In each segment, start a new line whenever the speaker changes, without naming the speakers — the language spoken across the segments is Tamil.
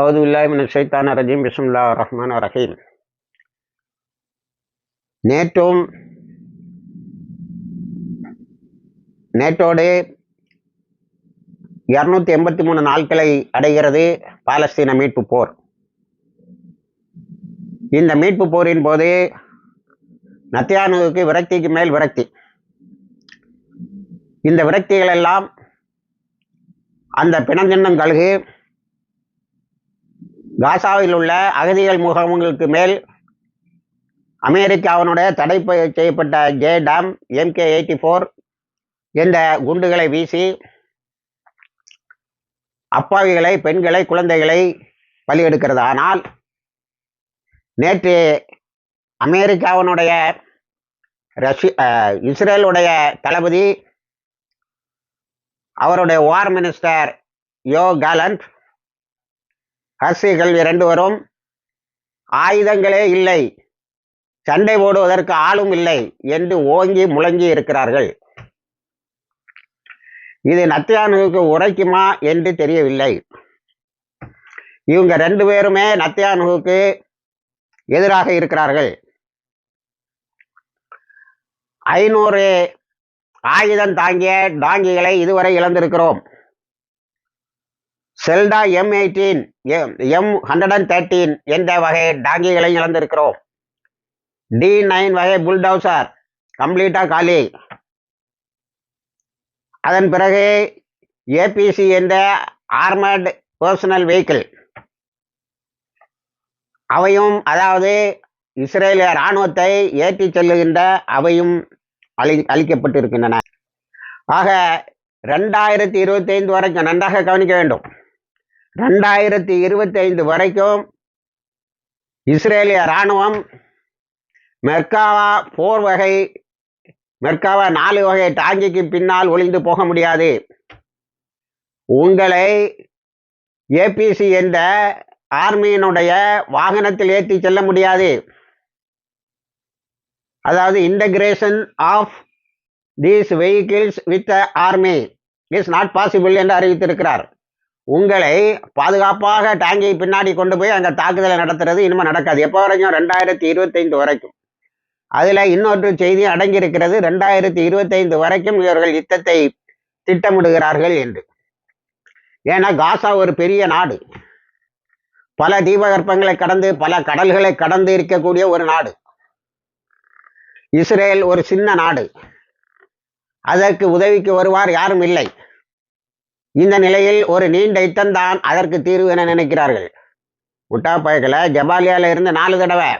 அவுது இல்லாமின் சைத்தான ரஜீம் பிஸ்மில்லா ரஹ்மான் ரஹீம் நேட்டோம் நேட்டோடே இரநூத்தி எண்பத்தி மூணு நாட்களை அடைகிறது பாலஸ்தீன மீட்பு போர். இந்த மீட்பு போரின் போது நத்தியானுவுக்கு விரக்திக்கு மேல் விரக்தி. இந்த விரக்திகளெல்லாம் அந்த பிணஞ்சின்னம் கழுகு காசாவில் உள்ள அகதிகள் முகாம்களுக்கு மேல் அமெரிக்காவினுடைய தடை செய்யப்பட்ட JDAM MK eighty four என்ற குண்டுகளை வீசி அப்பாவிகளை பெண்களை குழந்தைகளை பலி எடுக்கிறது ஆனால் நேற்று அமெரிக்காவினுடைய ரஷ்ய அஹ், இஸ்ரேலுடைய தளபதி அவருடைய வார் மினிஸ்டர் யோ கேலண்ட் ஹர்ஷிகள் இரண்டு வரும். ஆயுதங்களே இல்லை. சண்டை போடுவதற்கு ஆளும் இல்லை என்று ஓங்கி முழங்கி இருக்கிறார்கள். இது நத்தியானுவுக்கு உரைக்குமா என்று தெரியவில்லை. இவங்க ரெண்டு பேருமே நத்தியானுவுக்கு எதிராக இருக்கிறார்கள். ஐநூறு ஆயுதம் தாங்கிய டாங்கிகளை இதுவரை இழந்திருக்கிறோம். Zelda M eighteen M hundred and thirteen என்ற வகை டாங்கிகளை இழந்திருக்கிறோம். டி நைன் வகை புல்டவுசர் கம்ப்ளீட்டாக காலி. அதன் பிறகு ஏபிசி என்ற ஆர்மர்டு பர்சனல் வெஹிக்கிள் அவையும் அதாவது இஸ்ரேலிய இராணுவத்தை ஏற்றிச் செல்லுகின்ற அவையும் அழி அழிக்கப்பட்டிருக்கின்றன. ஆக ரெண்டாயிரத்தி இருபத்தைந்து வரைக்கும் நன்றாக கவனிக்க வேண்டும். ரெண்டாயிரத்தி இருபத்தி ஐந்து வரைக்கும் இஸ்ரேலிய இராணுவம் மெர்காவா போர் வகை மெர்காவா நாலு வகை டாங்கிக்கு பின்னால் ஒளிந்து போக முடியாது. உங்களை ஏபிசி என்ற ஆர்மியினுடைய வாகனத்தில் ஏற்றி செல்ல முடியாது. அதாவது integration of these vehicles with army is not possible என்று அறிவித்திருக்கிறார். உங்களை பாதுகாப்பாக டேங்கை பின்னாடி கொண்டு போய் அங்கே தாக்குதலை நடத்துறது இனிமேல் நடக்காது. எப்போ வரைக்கும்? ரெண்டாயிரத்தி இருபத்தைந்து வரைக்கும். அதில் இன்னொரு செய்தி அடங்கியிருக்கிறது. ரெண்டாயிரத்தி இருபத்தைந்து வரைக்கும் இவர்கள் யுத்தத்தை திட்டமிடுகிறார்கள் என்று. ஏன்னா காசா ஒரு பெரிய நாடு. பல தீபகற்பங்களை கடந்து பல கடல்களை கடந்து இருக்கக்கூடிய ஒரு நாடு. இஸ்ரேல் ஒரு சின்ன நாடு. அதற்கு உதவிக்கு வருவார் யாரும் இல்லை. இந்த நிலையில் ஒரு நீண்ட யுத்தம் தான் அதற்கு தீர்வு என நினைக்கிறார்கள். முட்டா பயக்கல ஜபாலியால இருந்து நாலு தடவை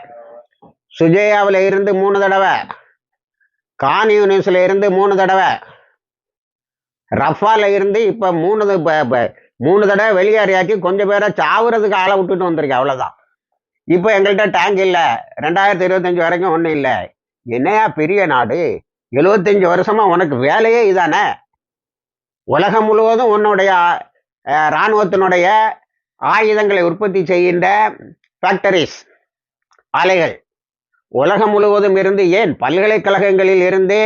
சுஜேயாவில் இருந்து மூணு தடவை கான் யூனிஸ்ல இருந்து மூணு தடவை ரஃபால இருந்து இப்ப மூணு மூணு தடவை வெளியேறியாச்சு. கொஞ்சம் பேரை சாவுறதுக்கு ஆளை விட்டுட்டு வந்திருக்கு அவ்வளவுதான். இப்போ எங்கள்கிட்ட டேங்க் இல்லை ரெண்டாயிரத்தி இருபத்தஞ்சு வரைக்கும் ஒன்றும் இல்லை. என்னையா பெரிய நாடு? எழுவத்தஞ்சு வருஷமா உனக்கு வேலையே இதானே? உலகம் முழுவதும் உன்னுடைய இராணுவத்தினுடைய ஆயுதங்களை உற்பத்தி செய்கின்ற ஃபேக்டரிஸ் ஆலைகள். உலகம் முழுவதும் இருந்து ஏன் பல்கலைக்கழகங்களில் இருந்து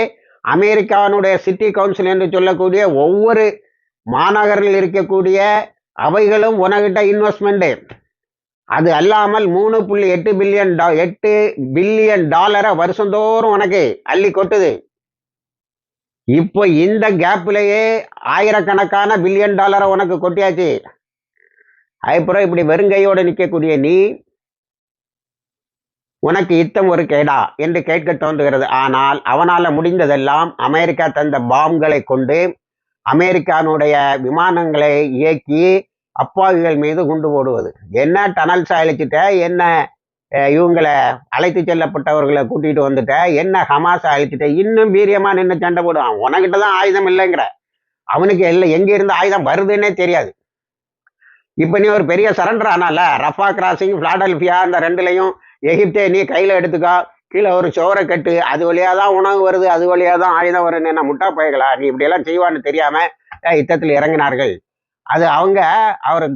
அமெரிக்காவினுடைய சிட்டி கவுன்சில் என்று சொல்லக்கூடிய ஒவ்வொரு மாநகரில் இருக்கக்கூடிய அவைகளும் உனகிட்ட இன்வெஸ்ட்மெண்ட்டு அது அல்லாமல் மூணு புள்ளி எட்டு பில்லியன் டா எட்டு பில்லியன் டாலரை வருஷந்தோறும் உனக்கு அள்ளி கொட்டுது. இப்போ இந்த கேப்லயே ஆயிரக்கணக்கான பில்லியன் டாலரை உனக்கு கொட்டியாச்சு. அதுப்புறம் இப்படி வெறுங்கையோடு நிற்கக்கூடிய நீ உனக்கு இத்தம் ஒரு கேடா என்று கேட்க தோன்றுகிறது. ஆனால் அவனால முடிந்ததெல்லாம் அமெரிக்கா தந்த பாம்களை கொண்டு அமெரிக்கானுடைய விமானங்களை இயக்கி அப்பாவிகள் மீது குண்டு போடுவது. என்ன டனல்ஸ் அழிச்சிட்ட? என்ன இவங்களை அழைத்து செல்லப்பட்டவர்களை கூட்டிட்டு வந்துட்ட என்ன ஹமாஸ் அழைச்சிட்ட இன்னும் வீரியமா நின்று சண்டை போடுவான். உனக்கிட்ட தான் ஆயுதம் இல்லைங்கிற. அவனுக்கு இல்லை எங்க இருந்து ஆயுதம் வருதுன்னே தெரியாது. இப்ப நீ ஒரு பெரிய சரண்டர் ஆனால ரஃபா கிராசிங் பிளாடல்பியா அந்த ரெண்டுலையும் எகிப்தே நீ கையில எடுத்துக்கோ. கீழே ஒரு சோரை கட்டு. அது வழியா தான் உணவு வருது அது வழியா தான் ஆயுதம் வருன்னு என்ன முட்டா பயங்களா நீ இப்படியெல்லாம் செய்வான்னு தெரியாம யுத்தத்தில் இறங்கினார்கள். அது அவங்க அவர்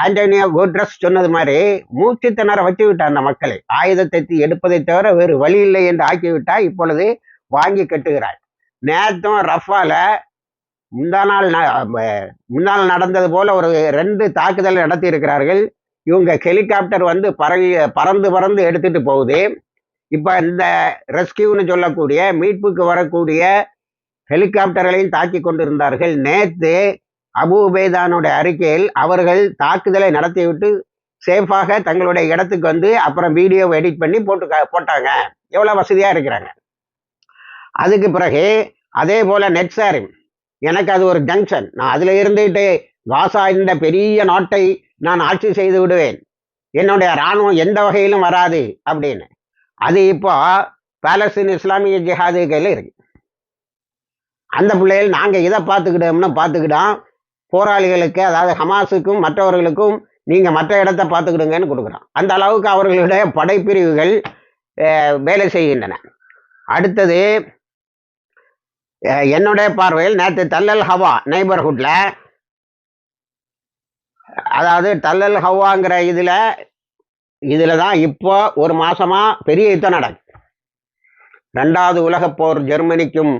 ஆண்டனியா கோட்ரஸ் சொன்னது மாதிரி மூச்சு திணற வச்சு விட்டார் அந்த மக்களை. ஆயுதத்தை எடுப்பதை தவிர வேறு வழி இல்லை என்று ஆக்கிவிட்டா இப்பொழுது வாங்கி கட்டுகிறார் நேற்றும் ரஃபால முந்தா நாள் ந- முன்னாள் நடந்தது போல ஒரு ரெண்டு தாக்குதல் நடத்தி இருக்கிறார்கள் இவங்க ஹெலிகாப்டர் வந்து பறகு பறந்து பறந்து எடுத்துட்டு போகுது. இப்போ இந்த ரெஸ்கியூன்னு சொல்லக்கூடிய மீட்புக்கு வரக்கூடிய ஹெலிகாப்டர்களையும் தாக்கி கொண்டிருந்தார்கள். நேற்று அபு உபேதானுடைய அறிக்கையில் அவர்கள் தாக்குதலை நடத்திவிட்டு சேஃபாக தங்களுடைய இடத்துக்கு வந்து அப்புறம் வீடியோவை எடிட் பண்ணி போட்டு போட்டாங்க. எவ்வளோ வசதியாக இருக்கிறாங்க. அதுக்கு பிறகு அதே போல நெட் ஷேரிங் எனக்கு அது ஒரு ஜங்ஷன் நான் அதில் இருந்துகிட்டு காசா இந்த பெரிய நாட்டை நான் ஆட்சி செய்து விடுவேன். என்னுடைய இராணுவம் எந்த வகையிலும் வராது அப்படின்னு. அது இப்போ பாலஸ்தீன் இஸ்லாமிய ஜிஹாது கையில் இருக்கு. அந்த பிள்ளைகள் நாங்கள் இதை பார்த்துக்கிட்டோம்னு பார்த்துக்கிட்டோம் போராளிகளுக்கு அதாவது ஹமாஸுக்கும் மற்றவர்களுக்கும் நீங்கள் மற்ற இடத்த பார்த்துக்கிடுங்கன்னு கொடுக்குறான். அந்த அளவுக்கு அவர்களுடைய படைப்பிரிவுகள் அஹ், வேலை செய்கின்றன. அடுத்தது என்னுடைய பார்வையில் நேற்று தல்லல் ஹவா நெய்பர்ஹுட்ல அதாவது தல்லல் ஹவாங்கிற இதில் இதில் தான் இப்போ ஒரு மாசமா பெரிய யுத்தம் நடக்குது. ரெண்டாவது உலகப் போர் ஜெர்மனிக்கும்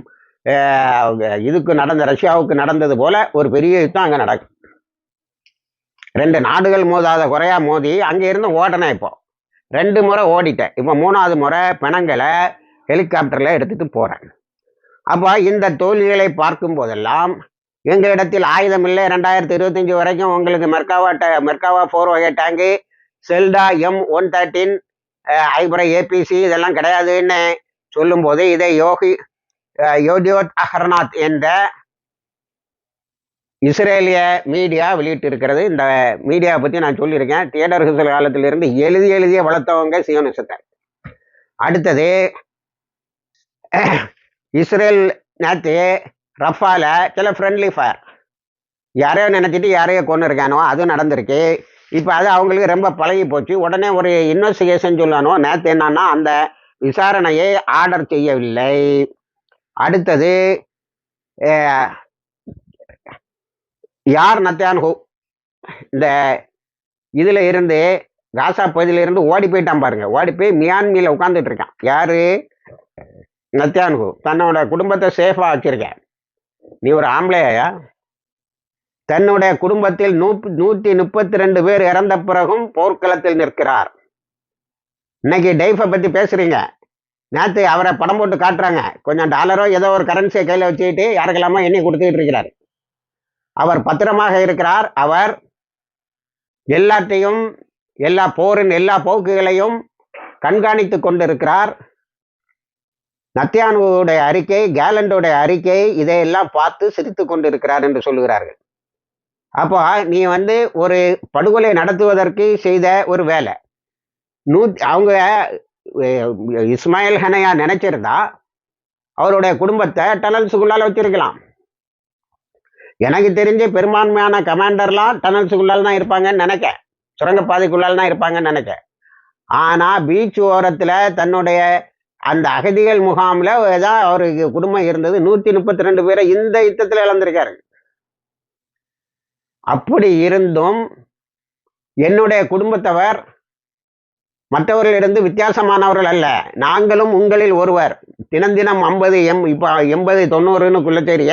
இதுக்கு நடந்த ரஷ்யாவுக்கு நடந்தது போல ஒரு பெரிய யுத்தம் அங்கே நடக்கும் ரெண்டு நாடுகள் மோதாத குறையா மோதி அங்கே இருந்து ஓடினேன் இப்போ. ரெண்டு முறை ஓடிட்டேன். இப்போ மூணாவது முறை பிணங்களை ஹெலிகாப்டரில் எடுத்துட்டு போகிறேன் அப்போ இந்த தோல்விகளை பார்க்கும் போதெல்லாம் எங்களிடத்தில் ஆயுதம் இல்லை. ரெண்டாயிரத்தி இருபத்தஞ்சி வரைக்கும் உங்களுக்கு மெர்காவா ட மெர்காவா ஃபோர் வகை tank Zelda M one thirteen ஐபரை ABC இதெல்லாம் கிடையாதுன்னு சொல்லும்போது இதை யோகி யோதியோத் அஹர்நாத் என்ற இஸ்ரேலிய மீடியா வெளியிட்டு இருக்கிறது இந்த மீடியா பற்றி நான் சொல்லியிருக்கேன். தியேட்டர் ஹிசல் காலத்திலிருந்து எழுதி எழுதிய வளர்த்தவங்க சியோனிசத்தை அடுத்தது இஸ்ரேல் நேற்று ரஃபால சில ஃப்ரெண்ட்லி ஃபயர் யாரையோ நினச்சிட்டு யாரையோ கொண்டு இருக்கானோ அதுவும் நடந்திருக்கு. இப்போ அது அவங்களுக்கு ரொம்ப பழகி போச்சு. உடனே ஒரு இன்வெஸ்டிகேஷன் சொல்லணும். நேற்று என்னன்னா அந்த விசாரணையை ஆர்டர் செய்யவில்லை. அடுத்தது யார் நத்தியான் நத்தியான்ஹூ இந்த இதில் இருந்து காசா பகுதியில் இருந்து ஓடி போயிட்டான் பாருங்க. ஓடி போய் மியான்மியில் உட்காந்துட்டு இருக்கான் யாரு நத்தியான்ஹூ தன்னோட குடும்பத்தை சேஃபாக வச்சிருக்கேன். நீ ஒரு ஆம்பளையா தன்னுடைய குடும்பத்தில் நூப் நூற்றி முப்பத்தி ரெண்டு பேர் இறந்த பிறகும் போர்க்களத்தில் நிற்கிறார். இன்னைக்கு டைஃபை பற்றி பேசுறீங்க. நேற்று அவரை படம் போட்டு காட்டுறாங்க. கொஞ்சம் டாலரோ ஏதோ ஒரு கரன்சியை கையில் வச்சுக்கிட்டு யாருக்கெல்லாமோ எண்ணி கொடுத்துக்கிட்டு இருக்கிறார். அவர் பத்திரமாக இருக்கிறார். அவர் எல்லாத்தையும் எல்லா போரின் எல்லா போக்குகளையும் கண்காணித்து கொண்டிருக்கிறார். நத்தியானுடைய அறிக்கை கேலண்டோடைய அறிக்கை இதையெல்லாம் பார்த்து சிரித்து கொண்டிருக்கிறார் என்று சொல்லுகிறார்கள். அப்போ நீ வந்து ஒரு படுகொலை நடத்துவதற்கு செய்த ஒரு வேலை. நூ அவங்க இஸ்மாயில் ஹனையா நினைச்சிருந்தா அவருடைய குடும்பத்தை டனல்ஸுக்குள்ளால வச்சிருக்கலாம். எனக்கு தெரிஞ்ச பெரும்பான்மையான கமாண்டர்லாம் டனல்ஸுக்குள்ளால் தான் இருப்பாங்கன்னு நினைக்க. சுரங்கப்பாதைக்குள்ளால் தான் இருப்பாங்கன்னு நினைக்கேன் ஆனால் பீச் ஓரத்தில் தன்னுடைய அந்த அகதிகள் முகாமில் தான் அவருக்கு குடும்பம் இருந்தது. நூற்றி முப்பத்தி ரெண்டு பேரை இந்த யுத்தத்தில் இழந்திருக்காரு. அப்படி இருந்தும் என்னுடைய குடும்பத்தவர் மற்றவர்களிடந்து வித்தியாசமானவர்கள் அல்ல. நாங்களும் உங்களில் ஒருவர். தினம் தினம் ஐம்பது எம் இப்போ எண்பது தொண்ணூறுன்னு தெரிய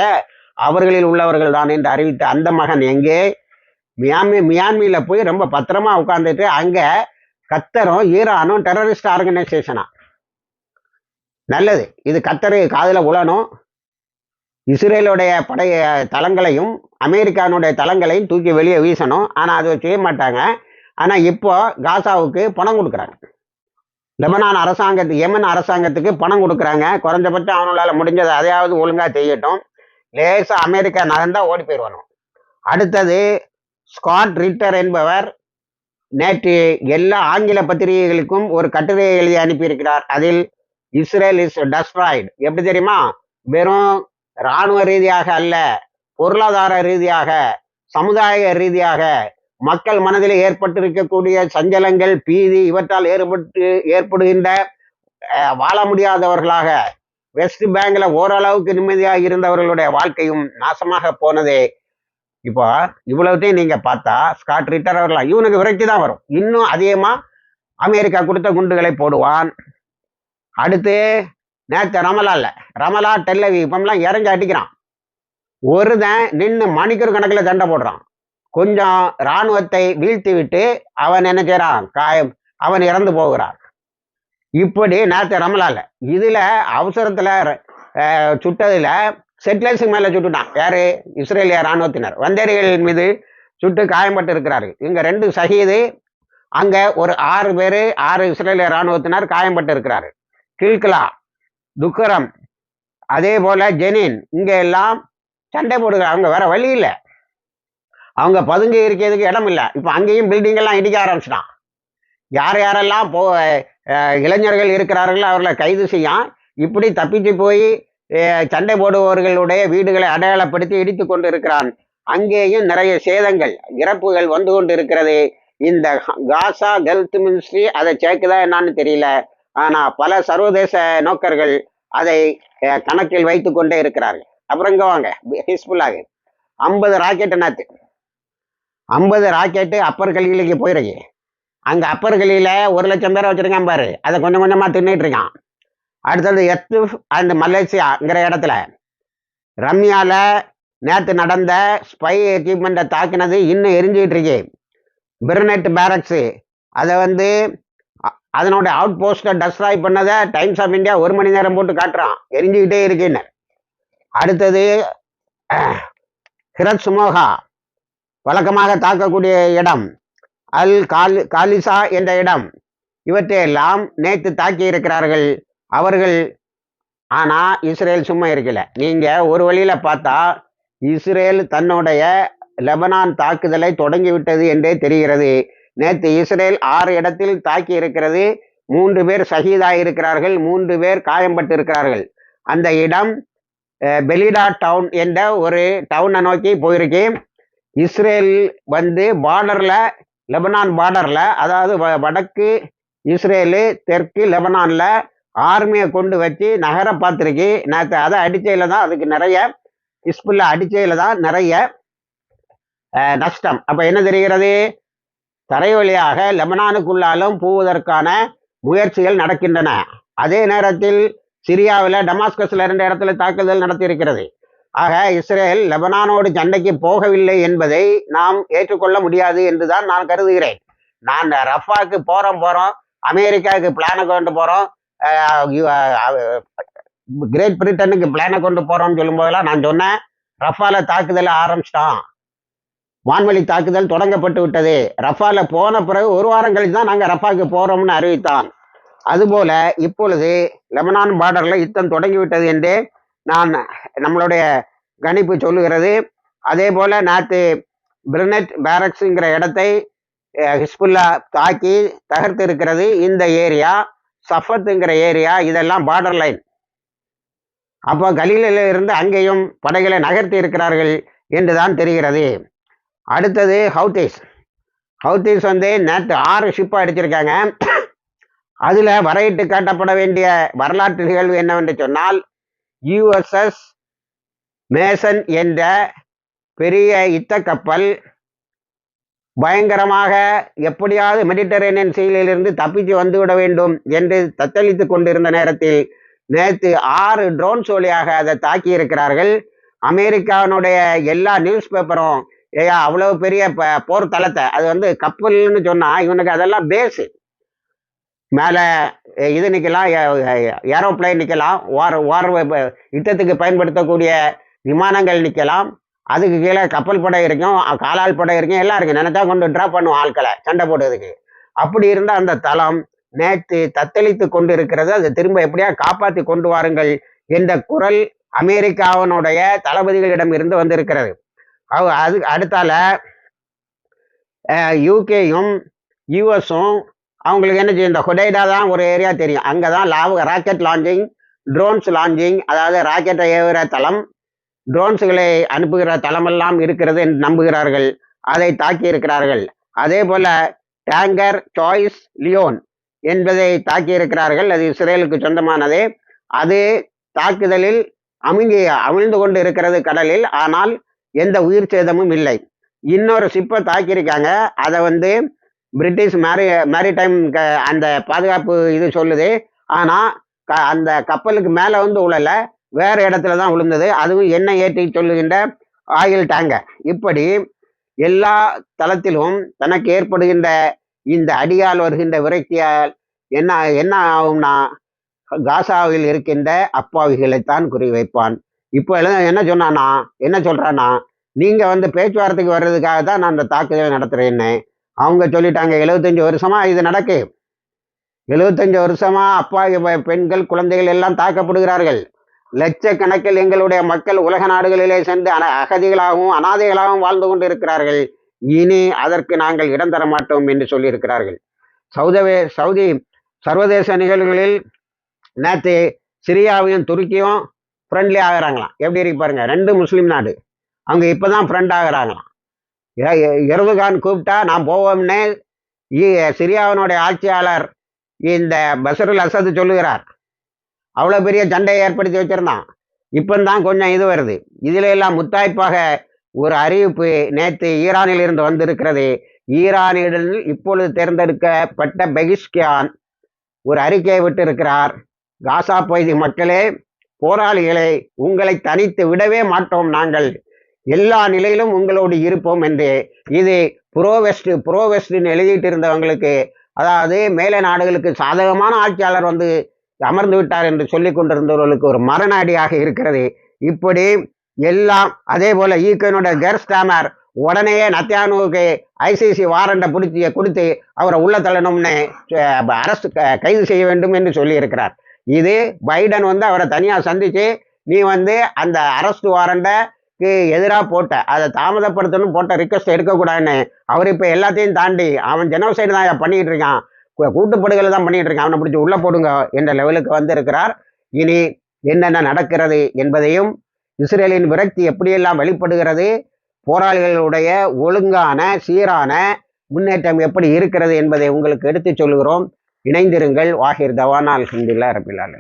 அவர்களில் உள்ளவர்கள் தான் என்று அறிவித்த அந்த மகன் எங்கே? மியாமி மியான்மியில் போய் ரொம்ப பத்திரமா உட்காந்துட்டு அங்கே கத்தரும் ஈரானும் டெரரிஸ்ட் ஆர்கனைசேஷனா நல்லது. இது கத்தரு காதில் உழணும். இஸ்ரேலுடைய படை தளங்களையும் அமெரிக்கானுடைய தளங்களையும் தூக்கி வெளியே வீசணும். ஆனால் அதை செய்ய மாட்டாங்க. ஆனால் இப்போ காசாவுக்கு பணம் கொடுக்குறாங்க. லெபனான் அரசாங்கத்துக்கு யெமன் அரசாங்கத்துக்கு பணம் கொடுக்குறாங்க. குறைஞ்சபட்சம் அவங்களால முடிஞ்சதை அதையாவது ஒழுங்காக செய்யட்டும். லேசாக அமெரிக்கா நகர்ந்தா ஓடி போயிடுவானோ அடுத்தது ஸ்காட் ரிட்டர் என்பவர் நேற்று எல்லா ஆங்கில பத்திரிகைகளுக்கும் ஒரு கட்டுரையை எழுதி அனுப்பியிருக்கிறார். அதில் இஸ்ரேல் இஸ் டஸ்ட்ராய்டு. எப்படி தெரியுமா? வெறும் இராணுவ ரீதியாக அல்ல பொருளாதார ரீதியாக சமுதாய ரீதியாக மக்கள் மனதில் ஏற்பட்டிருக்கக்கூடிய சஞ்சலங்கள் பீதி இவற்றால் ஏற்பட்டு ஏற்படுகின்ற அஹ், வாழ முடியாதவர்களாக வெஸ்ட் பேங்க்ல ஓரளவுக்கு நிம்மதியாக இருந்தவர்களுடைய வாழ்க்கையும் நாசமாக போனதே. இப்போ இவ்வளவுத்தையும் நீங்க பார்த்தா ஸ்காட் ரிட்டர் அவர்களாம் இவனுக்கு விரக்தி தான் வரும். இன்னும் அதிகமா அமெரிக்கா கொடுத்த குண்டுகளை போடுவான். அடுத்து நேற்று ரமலா இல்லை ரமலா டெல்லவி இப்பெல்லாம் இறங்கி அடிக்கிறான். ஒருதன் நின்று மணிக்கூர் கணக்கில் தண்டை போடுறான். கொஞ்சம் இராணுவத்தை வீழ்த்திவிட்டு அவன் என்ன செய்கிறான் காயம். அவன் இறந்து போகிறான். இப்படி நேற்று ரமலால இதுல அவசரத்துல சுட்டதில் சுட்டதுல செட்டிலர்ஸுக்கு மேல சுட்டுட்டான். யாரு? இஸ்ரேலிய இராணுவத்தினர். வந்தேரிகள் மீது சுட்டு காயம்பட்டு இருக்கிறார்கள். இங்க ரெண்டு சகிது அங்க ஒரு ஆறு பேர் ஆறு இஸ்ரேலிய இராணுவத்தினர் காயம்பட்டு இருக்கிறார்கள். கில்கலா துக்கரம் அதே போல ஜெனின் இங்க எல்லாம் சண்டை போடுகிறாங்க அவங்க வேற வழி இல்லை. அவங்க பதுங்கி இருக்கிறதுக்கு இடம் இல்லை. இப்போ அங்கேயும் பில்டிங் எல்லாம் இடிக்க ஆரம்பிச்சிட்டான். யார் யாரெல்லாம் போ இளைஞர்கள் இருக்கிறார்களோ அவர்களை கைது செய்யும் இப்படி தப்பிச்சு போய் சண்டை போடுபவர்களுடைய வீடுகளை அடையாளப்படுத்தி இடித்து கொண்டு இருக்கிறான் அங்கேயும் நிறைய சேதங்கள் இறப்புகள் வந்து கொண்டு இருக்கிறது இந்த காசா ஹெல்த் மினிஸ்ட்ரி அதை சேர்க்குதா என்னன்னு தெரியல. ஆனால் பல சர்வதேச நோக்கர்கள் அதை கணக்கில் வைத்து கொண்டே இருக்கிறார்கள். அப்புறம் இங்கே வாங்க ஹிஸ்புல்லாக ஐம்பது ராக்கெட் நேத்து. ஐம்பது ராக்கெட்டு அப்பர் கல்லிகளுக்கு போயிருக்கு. அங்கே அப்பர் கல்வியில் ஒரு லட்சம் பேரை வச்சுருக்கான் பாரு. அதை கொஞ்சம் கொஞ்சமாக தின்னுட்டு இருக்கான். அடுத்தது எத்து அண்ட் மலேசியாங்கிற இடத்துல. ரம்யாவில் நேற்று நடந்த ஸ்பை எக்யூப்மெண்ட்டை தாக்கினது இன்னும் எரிஞ்சிக்கிட்டு இருக்கு. பிர்னெட் பேரக்ஸு அதை வந்து அதனோட அவுட் போஸ்ட்டை டஸ்ட்ராய் பண்ணதை டைம்ஸ் ஆஃப் இந்தியா ஒரு மணி நேரம் போட்டு காட்டுறான். எரிஞ்சிக்கிட்டே இருக்குன்னு. அடுத்தது ஹிரத் சுமோகா. வழக்கமாக தாக்கக்கூடிய இடம். அல் காலி காலிசா என்ற இடம். இவற்றையெல்லாம் நேற்று தாக்கி இருக்கிறார்கள் அவர்கள் ஆனால் இஸ்ரேல் சும்மா இருக்கல. நீங்கள் ஒரு வழியில் பார்த்தா இஸ்ரேல் தன்னுடைய லெபனான் தாக்குதலை தொடங்கிவிட்டது என்றே தெரிகிறது. நேற்று இஸ்ரேல் ஆறு இடத்தில் தாக்கி இருக்கிறது மூன்று பேர் இருக்கிறார்கள் மூன்று பேர் காயம்பட்டு இருக்கிறார்கள் அந்த இடம் பெலிடா டவுன் என்ற ஒரு டவுனை நோக்கி போயிருக்கு. இஸ்ரேல் வந்து பார்டர்ல லெபனான் பார்டர்ல அதாவது வ- வடக்கு இஸ்ரேலு தெற்கு லெபனான்ல ஆர்மியை கொண்டு வச்சு நகர பார்த்துருக்கு. நேற்று அதை அடிச்சையில் தான் அதுக்கு நிறைய இஸ்புல்ல அடிச்சையில் தான் நிறைய நஷ்டம். அப்போ என்ன தெரிகிறது? தரை வழியாக லெபனானுக்குள்ளாலும் போவதற்கான முயற்சிகள் நடக்கின்றன. அதே நேரத்தில் சிரியாவில் டமாஸ்கஸில் இரண்டு இடத்துல தாக்குதல் நடத்தியிருக்கிறது. ஆக இஸ்ரேல் லெபனானோடு சண்டைக்கு போகவில்லை என்பதை நாம் ஏற்றுக்கொள்ள முடியாது என்றுதான் நான் கருதுகிறேன். நான் ரஃபாக்கு போறோம் போறோம். அமெரிக்காவுக்கு பிளானை கொண்டு போறோம். கிரேட் பிரிட்டனுக்கு பிளானை கொண்டு போறோம்னு சொல்லும் போதெல்லாம் நான் சொன்னேன். ரஃபால தாக்குதலை ஆரம்பிச்சிட்டான். வான்வழி தாக்குதல் தொடங்கப்பட்டு விட்டது. ரஃபால போன பிறகு ஒரு வாரம் கழிச்சு தான் நாங்கள் ரஃபாக்கு போறோம்னு அறிவித்தான். அதுபோல இப்பொழுது லெபனான் பார்டர்ல யுத்தம் தொடங்கிவிட்டது என்றே நான் நம்மளுடைய கணிப்பு சொல்லுகிறது. அதே போல நேற்று பிரினட் பேரக்ஸுங்கிற இடத்தை ஹிஸ்புல்லா தாக்கி தகர்த்து இருக்கிறது இந்த ஏரியா சஃபத்துங்கிற ஏரியா இதெல்லாம் பார்டர் லைன் அப்போ கலீலில் இருந்து அங்கேயும் படைகளை நகர்த்தி இருக்கிறார்கள் என்று தான் தெரிகிறது. அடுத்தது ஹவுத்தீஸ். ஹவுத்தீஸ் வந்து நேற்று ஆறு ஷிப்பாக அடிச்சிருக்காங்க. அதில் வரையிட்டு காட்டப்பட வேண்டிய வரலாற்று நிகழ்வு என்னவென்று சொன்னால் யுஎஸ்எஸ் மேசன் என்ற பெரிய யுத்த கப்பல் பயங்கரமாக எப்படியாவது மெடிட்டரேனியன் சீலிலிருந்து தப்பித்து வந்துவிட வேண்டும் என்று தத்தளித்து கொண்டிருந்த நேரத்தில் நேற்று ஆறு ட்ரோன்ஸ் வழியாக அதை தாக்கி இருக்கிறார்கள் அமெரிக்காவினுடைய எல்லா நியூஸ் பேப்பரும் ஏயா அவ்வளவு பெரிய ப- போர் தளத்தை அது வந்து கப்பல்னு சொன்னால் இவனுக்கு அதெல்லாம் பேஸு மேலே இது நிற்கலாம் ஏரோப்ளைன் நிற்கலாம் ஓர ஓர யுத்தத்துக்கு பயன்படுத்தக்கூடிய விமானங்கள் நிற்கலாம் அதுக்கு கீழே கப்பல் படை இருக்கும் காலால் படை இருக்கும் எல்லாம் இருக்கு நினைச்சா கொண்டு ட்ராப் பண்ணுவோம் ஆட்களை சண்டை போடுறதுக்கு. அப்படி இருந்த அந்த தளம் நேற்று தத்தளித்து கொண்டு இருக்கிறது அதை திரும்ப எப்படியா காப்பாற்றி கொண்டு வாருங்கள் என்ற குரல் அமெரிக்காவினுடைய தளபதிகளிடம் இருந்து வந்திருக்கிறது. அவ- அது அடுத்தால யூகேயும் யூஎஸும் அவங்களுக்கு என்ன செய்யும்? இந்த ஹொடைடா தான் ஒரு ஏரியா தெரியும். அங்கே தான் லாவ் ராக்கெட் லான்ச்சிங் ட்ரோன்ஸ் லான்ச்சிங் அதாவது ராக்கெட்டை ஏவுகிற தளம் ட்ரோன்ஸுகளை அனுப்புகிற தளமெல்லாம் இருக்கிறது என்று நம்புகிறார்கள். அதை தாக்கி இருக்கிறார்கள். அதே போல டேங்கர் சாய்ஸ் லியோன் என்பதை தாக்கி இருக்கிறார்கள். அது இஸ்ரேலுக்கு சொந்தமானது. அது தாக்குதலில் அமுங்கி அமிழ்ந்து கொண்டு இருக்கிறது கடலில். ஆனால் எந்த உயிர் சேதமும் இல்லை. இன்னொரு சிப்பை தாக்கியிருக்காங்க. அதை வந்து பிரிட்டிஷ் மேரி மேரிடைம் க- அந்த பாதுகாப்பு இது சொல்லுது. ஆனால் க அந்த கப்பலுக்கு மேலே வந்து உழல வேறு இடத்துல தான் விழுந்தது அதுவும் எண்ணெய் ஏற்றி சொல்லுகின்ற ஆயில் டேங்கர் இப்படி எல்லா தளத்திலும் தனக்கு ஏற்படுகின்ற இந்த அடியால் வருகின்ற விரக்தியால் என்ன என்ன ஆகும்னா காசாவில் இருக்கின்ற அப்பாவிகளைத்தான் குறிவைப்பான். இப்போ எல்லாம் என்ன சொன்னானா என்ன சொல்கிறானா நீங்கள் வந்து பேச்சுவார்த்தைக்கு வர்றதுக்காக தான் நான் அந்த தாக்குதலை நடத்துகிறேன்னு அவங்க சொல்லிட்டாங்க எழுபத்தஞ்சு வருஷமா இது நடக்கு. எழுபத்தஞ்சு வருஷமா அப்பாவி பெண்கள் குழந்தைகள் எல்லாம் தாக்கப்படுகிறார்கள். லட்சக்கணக்கில் எங்களுடைய மக்கள் உலக நாடுகளிலே சென்று அன அகதிகளாகவும் அனாதைகளாகவும் வாழ்ந்து கொண்டு இருக்கிறார்கள் இனி அதற்கு நாங்கள் இடம் தர மாட்டோம் என்று சொல்லியிருக்கிறார்கள். சவுதவே சவுதி சர்வதேச நிகழ்வுகளில் நேற்று சிரியாவையும் துருக்கியும் ஃப்ரெண்ட்லி ஆகிறாங்களாம். எப்படி இருக்கு பாருங்க ரெண்டு முஸ்லீம் நாடு. அவங்க இப்பதான் ஃப்ரெண்ட் ஆகிறாங்களாம். இரவுகான் கூப்பிட்டா நான் போவோம்னே சிரியாவினுடைய ஆட்சியாளர் இந்த பஷருல் அசது சொல்லுகிறார். அவ்வளோ பெரிய சண்டையை ஏற்படுத்தி வச்சிருந்தான். இப்போ தான் கொஞ்சம் இது வருது. இதில் எல்லாம் முத்தாய்ப்பாக ஒரு அறிவிப்பு நேற்று ஈரானில் இருந்து வந்திருக்கிறது. ஈரானில் இப்பொழுது தேர்ந்தெடுக்கப்பட்ட பெகிஷ்கியான் ஒரு அறிக்கையை விட்டு இருக்கிறார் காசா பகுதி மக்களே போராளிகளை உங்களை தனித்து விடவே மாட்டோம் நாங்கள். எல்லா நிலையிலும் உங்களோடு இருப்போம் என்று இது புரோவெஸ்ட் புரோவெஸ்ட்னு எழுதிட்டு இருந்தவங்களுக்கு அதாவது மேலை நாடுகளுக்கு சாதகமான ஆட்சியாளர் வந்து அமர்ந்து விட்டார் என்று சொல்லி கொண்டிருந்தவர்களுக்கு ஒரு மரண அடியாக இருக்கிறது. இப்படி எல்லாம் அதே போல ஈக்கனோட கெர்ஸ்டாமர் உடனேயே நத்தியானுவுக்கு ஐசிசி வாரண்டை பிடிச்சி கொடுத்து அவரை உள்ள தள்ளணும்னு அரசு க- கைது செய்ய வேண்டும் என்று சொல்லியிருக்கிறார். இது பைடன் வந்து அவரை தனியாக சந்திச்சு நீ வந்து அந்த அரெஸ்ட் வாரண்டை எதிராக போட்ட அதை தாமதப்படுத்தணும் போட்ட ரிக்வஸ்ட் எடுக்கக்கூடாதுன்னு அவர் இப்போ எல்லாத்தையும் தாண்டி அவன் ஜெனோசைடு தான் பண்ணிட்டு இருக்கான். கூட்டுப்படுகளை தான் பண்ணிட்டு இருக்கான். அவனை பிடிச்சி உள்ள போடுங்க என்ற லெவலுக்கு வந்திருக்கிறார். இனி என்னென்ன நடக்கிறது என்பதையும் இஸ்ரேலின் விரக்தி எப்படியெல்லாம் வெளிப்படுகிறது போராளிகளுடைய ஒழுங்கான சீரான முன்னேற்றம் எப்படி இருக்கிறது என்பதை உங்களுக்கு எடுத்துச் சொல்கிறோம் இணைந்திருங்கள். வாஹிர் தவானால் அல்ஹம்துலில்லாஹ் ரபிலாலு